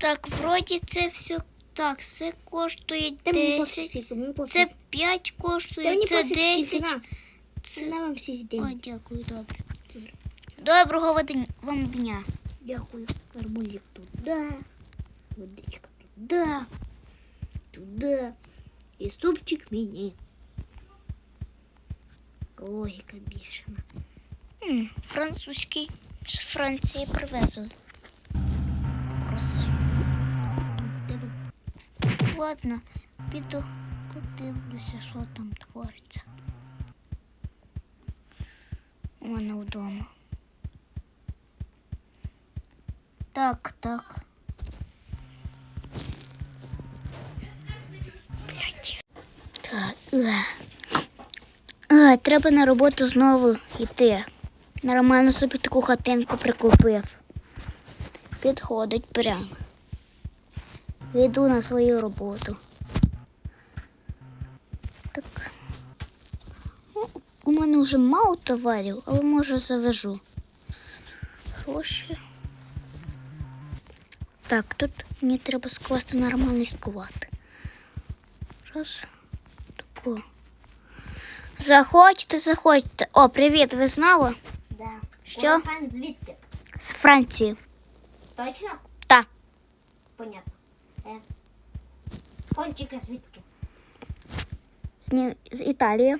Так, вроді це все так, це коштує 10. пофіг, скільки, мені пофіг. Це 5 коштує, це пофіг, 10. Це... Вам всі О, дякую, добре. Доброго вам- дня. Дякую. Арбузик туди. Водичка туди. Туди. І супчик мені. Логіка бішена. Французький з Франції привезли. Красиво. Ладно, піду подивлюся, що там твориться. У мене вдома. Так, так. Так. е. Е, треба на роботу знову йти. Нормально собі таку хатинку прикупив. Підходить прямо. Йду на свою роботу. Так. Ну, у мене вже мало товарів, але може завяжу. Гроші. Так, тут мені треба скласти нормальний склад. Раз. Тако. Заходьте, заходьте. О, привіт, ви знали? Да. Що? Телефон звідки? З Франції. Точно? Так. Понятно. Кончика звідки? З, з Італії.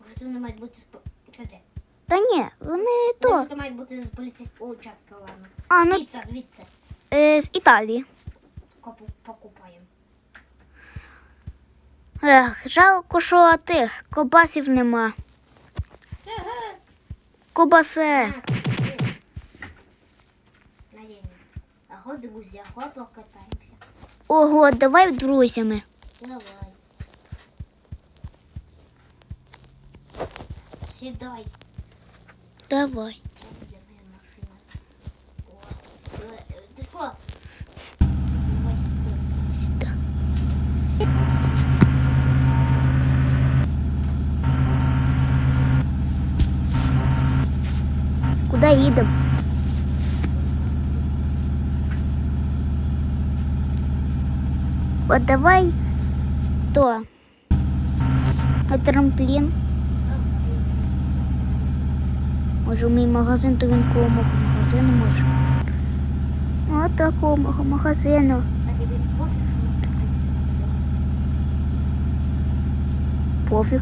Може, вони мають бути з... по- Чекайте. Та ні, вони то. Це мають бути з поліцейського участка, ладно. А, ну Піца звідси. е, з Італії. Копу покупаємо. Ех, жалко, що тих кобасів нема. Кобасе. Аго, друзі, аго, покатаємося. Ого, давай друзями. Давай. Сідай. Давай. Е, Ти що? Сідай. Сюди. Їдемо? От давай то. На трамплін. Може, мій магазин, то він коло мого магазину може. От такого мого магазину. А тобі пофіг,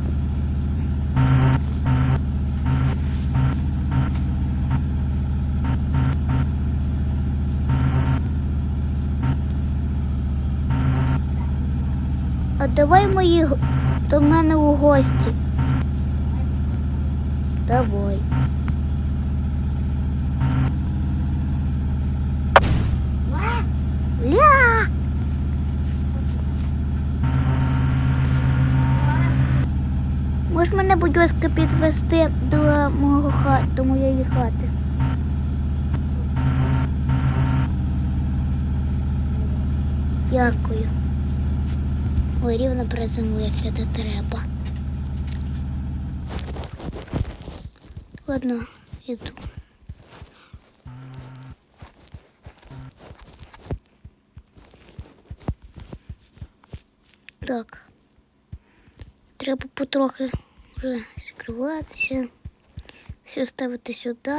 А давай мої до мене у гості. Давай. Ва! Ля! Можеш мене, будь ласка, підвести до мого ха... до моєї хати. Дякую. Ой, рівно приземлився, де треба. Ладно, іду. Так. Треба потрохи вже скриватися. Все ставити сюди.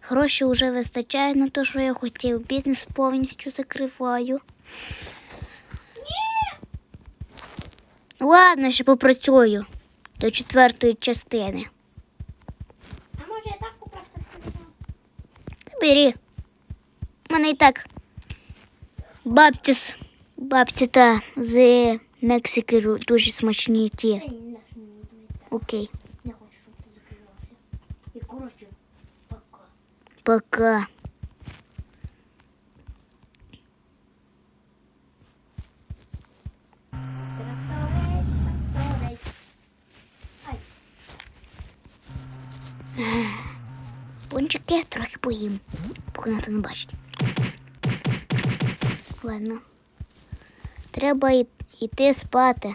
Гроші вже вистачає на те, що я хотів. Бізнес повністю закриваю. Ладно, ще попрацюю до четвертої частини. А може я так просто все Бери. У мене і так. Бабці, з- бабці та з Мексики дуже смачні ті. Окей. Не хочу, щоб ти закривався. І коротше, пока. Пока. Пончики трохи поїм. Поки ніхто не бачить. Ладно. Треба йти спати.